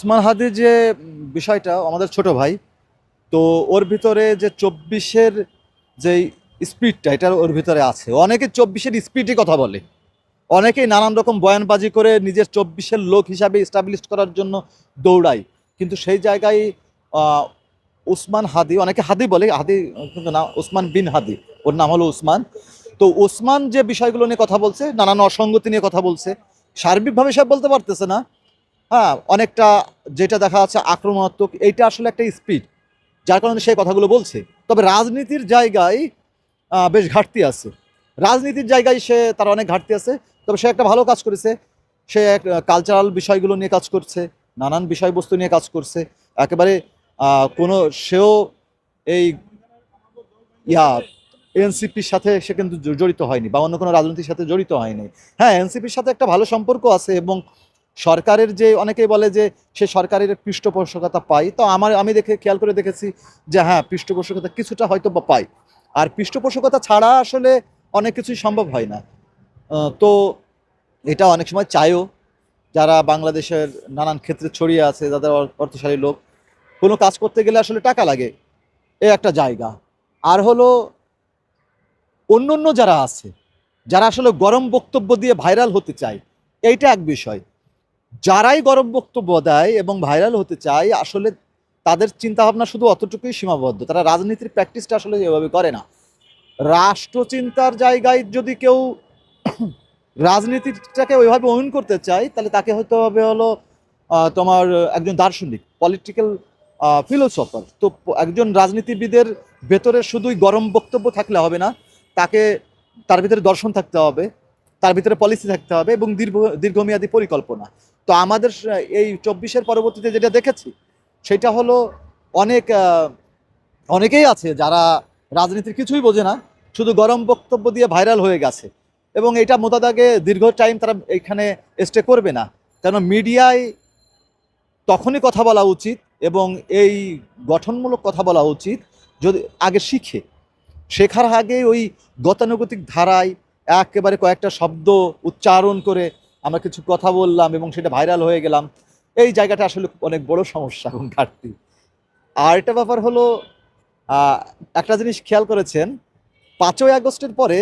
ওসমান হাদি যে বিষয়টা, আমাদের ছোট ভাই, তো ওর ভিতরে যে চব্বিশের যে স্পিডটা এটা ওর ভিতরে আছে। অনেকে চব্বিশের স্পিডই কথা বলে। অনেকেই নানান রকম বয়ানবাজি করে নিজের চব্বিশের লোক হিসাবে এস্টাবলিশ করার জন্য দৌড়ায়। কিন্তু সেই জায়গায় ওসমান হাদি, অনেকে হাদি বলে, হাদি কিন্তু না, ওসমান বিন হাদি, ওর নাম হলো ওসমান। তো ওসমান যে বিষয়গুলো নিয়ে কথা বলছে, নানান অসঙ্গতি নিয়ে কথা বলছে, সার্বিকভাবে সব বলতে পারতেছে না হ্যাঁ অনেকটা যেটা দেখা যাচ্ছে আক্রমণাত্মক, এইটা আসলে একটা স্পিড যার কারণে সেই কথাগুলো বলছে। তবে রাজনীতির জায়গায় বেশ ঘাটতি আছে। রাজনীতির জায়গায় সে, তার অনেক ঘাটতি আছে, তবে সে একটা ভালো কাজ করেছে। সে এক কালচারাল বিষয়গুলো নিয়ে কাজ করছে, নানান বিষয়বস্তু নিয়ে কাজ করছে। একেবারে কোনো, সেও এই, ইয়া এনসিপির সাথে সে কিন্তু জড়িত হয়নি, বা অন্য কোনো রাজনীতির সাথে জড়িত হয়নি। হ্যাঁ এনসিপির সাথে একটা ভালো সম্পর্ক আছে এবং সরকারের যে, অনেকেই বলে যে, সে সরকারের পৃষ্ঠপোষকতা পায়। তো আমার, আমি দেখে, খেয়াল করে দেখেছি যে হ্যাঁ পৃষ্ঠপোষকতা কিছুটা হয়তো বা পাই আর পৃষ্ঠপোষকতা ছাড়া আসলে অনেক কিছুই সম্ভব হয় না। তো এটা অনেক সময় চায়ও। যারা বাংলাদেশের নানান ক্ষেত্রে ছড়িয়ে আছে, যাদের অর্থশালী লোক, কোনো কাজ করতে গেলে আসলে টাকা লাগে। এ একটা জায়গা। আর হলো অন্য অন্য যারা আছে, যারা আসলে গরম বক্তব্য দিয়ে ভাইরাল হতে চায়, এইটা এক বিষয়। যারাই গরম বক্তব্য দেয় এবং ভাইরাল হতে চায়, আসলে তাদের চিন্তাভাবনা শুধু অতটুকুই সীমাবদ্ধ। তারা রাজনীতির প্র্যাকটিসটা আসলে এভাবে করে না। রাষ্ট্রচিন্তার জায়গায় যদি কেউ রাজনীতিটাকে ওইভাবে ওয়ন করতে চায়, তাহলে তাকে হয়তো হবে হলো তোমার একজন দার্শনিক পলিটিক্যাল ফিলোসফার তো একজন রাজনীতিবিদের ভেতরে শুধুই গরম বক্তব্য থাকলে হবে না, তাকে তার ভিতরে দর্শন থাকতে হবে। তার ভিতরে পলিসি থাকতে হবে এবং দীর্ঘ, দীর্ঘমেয়াদী পরিকল্পনা। তো আমাদের এই চব্বিশের পরবর্তীতে যেটা দেখেছি, সেটা হলো অনেক অনেকেই আছে যারা রাজনীতির কিছুই বোঝে না, শুধু গরম বক্তব্য দিয়ে ভাইরাল হয়ে গেছে। এবং এটা মোতাদাগে দীর্ঘ টাইম তারা এখানে স্টে করবে না। কেন মিডিয়ায় তখনই কথা বলা উচিত এবং এই গঠনমূলক কথা বলা উচিত যদি আগে শিখে। শেখার আগে ওই গতানুগতিক ধারায় একেবারে কয়েকটা শব্দ উচ্চারণ করে আমরা কিছু কথা বললাম এবং সেটা ভাইরাল হয়ে গেলাম। এই জায়গাটা আসলে অনেক বড় সমস্যা এবং ঘাটতি। আর একটা ব্যাপার হলো একটা জিনিস খেয়াল করেছেন, পাঁচই আগস্টের পরে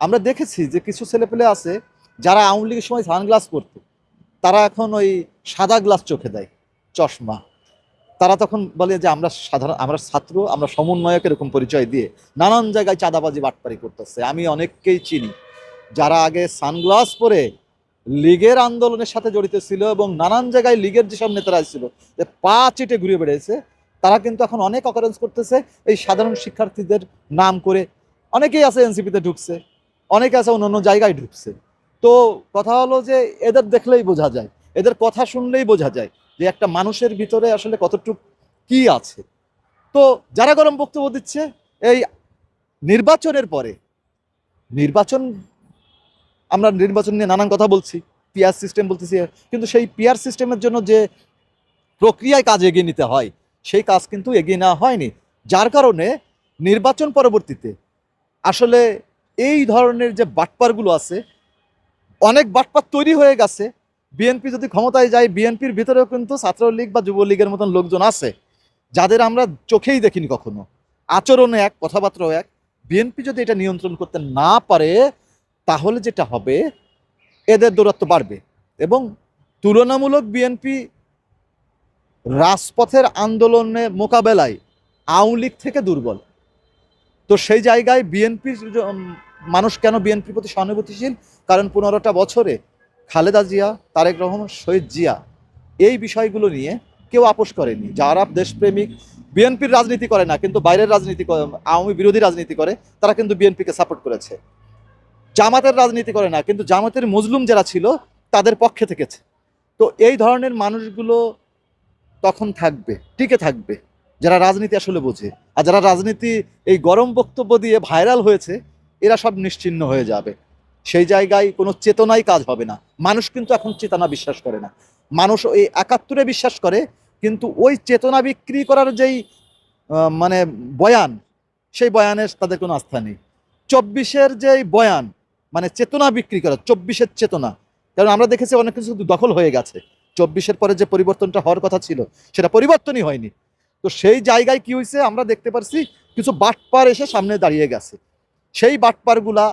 আমরা দেখেছি যে কিছু ছেলেপেলে আছে যারা আওয়ামী লীগের সময় সানগ্লাস পরতো। তারা এখন ওই সাদা গ্লাস চোখে দেয়, চশমা। তারা তখন বলে যে আমরা সাধারণ, আমরা ছাত্র, আমরা সমন্বয়ক এরকম পরিচয় দিয়ে নানান জায়গায় চাঁদাবাজি, বাটপারি করতেছে। আমি অনেককেই চিনি যারা আগে সানগ্লাস পরে লীগের আন্দোলনের সাথে জড়িত ছিল এবং নানান জায়গায় লীগের যেসব নেতারা ছিল যে পা চেটে ঘুরে বেড়েছে তারা কিন্তু এখন অনেক অকারেন্স করতেছে। এই সাধারণ শিক্ষার্থীদের নাম করে অনেকেই আছে এনসিপিতে ঢুকছে, অনেকে আছে অন্য অন্য জায়গায় ঢুকছে। তো কথা হলো যে এদের দেখলেই বোঝা যায়, এদের কথা শুনলেই বোঝা যায়। যে একটা মানুষের ভিতরে আসলে কতটুক কি আছে। তো যারা গরম বক্তব্য দিচ্ছে, এই নির্বাচনের পরে, নির্বাচন, আমরা নির্বাচন নিয়ে নানান কথা বলছি পিয়ার সিস্টেম বলতেছি, কিন্তু সেই পিয়ার সিস্টেমের জন্য যে প্রক্রিয়ায় কাজ এগিয়ে নিতে হয়, সেই কাজ কিন্তু এগিয়ে নেওয়া হয়নি। যার কারণে নির্বাচন পরবর্তীতে আসলে এই ধরনের যে বাটপারগুলো আছে, অনেক বাটপার তৈরি হয়ে গেছে বিএনপি যদি ক্ষমতায় যায়, বিএনপির ভিতরেও কিন্তু ছাত্রলীগ বা যুবলীগের মতন লোকজন আছে, যাদের আমরা চোখেই দেখিনি কখনো। আচরণে এক, কথাবার্তাও এক। বিএনপি যদি এটা নিয়ন্ত্রণ করতে না পারে, তাহলে যেটা হবে, এদের দৌরাত্ম বাড়বে এবং তুলনামূলক বিএনপি রাজপথের আন্দোলনে মোকাবেলায় আওয়ামী লীগ থেকে দুর্বল। তো সেই জায়গায় বিএনপির মানুষ কেন বিএনপির প্রতি সহানুভূতিশীল? কারণ পনেরোটা বছরে খালেদা জিয়া, তারেক রহমান, শহীদ জিয়া, এই বিষয়গুলো নিয়ে কেউ আপোষ করেনি। যারা দেশপ্রেমিক, বিএনপির রাজনীতি করে না, কিন্তু বাইরের রাজনীতি আওয়ামী বিরোধী রাজনীতি করে, তারা কিন্তু বিএনপিকে সাপোর্ট করেছে। জামাতের রাজনীতি করে না, কিন্তু জামাতের মজলুম যারা ছিল, তাদের পক্ষে থেকেছে। তো এই ধরনের মানুষগুলো তখন থাকবে, টিকে থাকবে, যারা রাজনীতি আসলে বোঝে। আর যারা রাজনীতি, এই গরম বক্তব্য দিয়ে ভাইরাল হয়েছে, এরা সব নিশ্চিহ্ন হয়ে যাবে। সেই জায়গায় কোনো চেতনাই কাজ হবে না। মানুষ কিন্তু এখন চেতনা বিশ্বাস করে না। মানুষ ওই একাত্তরে বিশ্বাস করে, কিন্তু ওই চেতনা বিক্রি করার যেই মানে বয়ান, সেই বয়ানের তাদের কোনো আস্থা নেই। চব্বিশের যেই বয়ান মানে চেতনা বিক্রি করা, চব্বিশের চেতনা, কারণ আমরা দেখেছি অনেক কিছু দখল হয়ে গেছে। চব্বিশের পরে যে পরিবর্তনটা হওয়ার কথা ছিল, সেটা পরিবর্তনই হয়নি। তো সেই জায়গায় কি হয়েছে, আমরা দেখতে পারছি, কিছু বাটপার এসে সামনে দাঁড়িয়ে গেছে। সেই বাটপারগুলা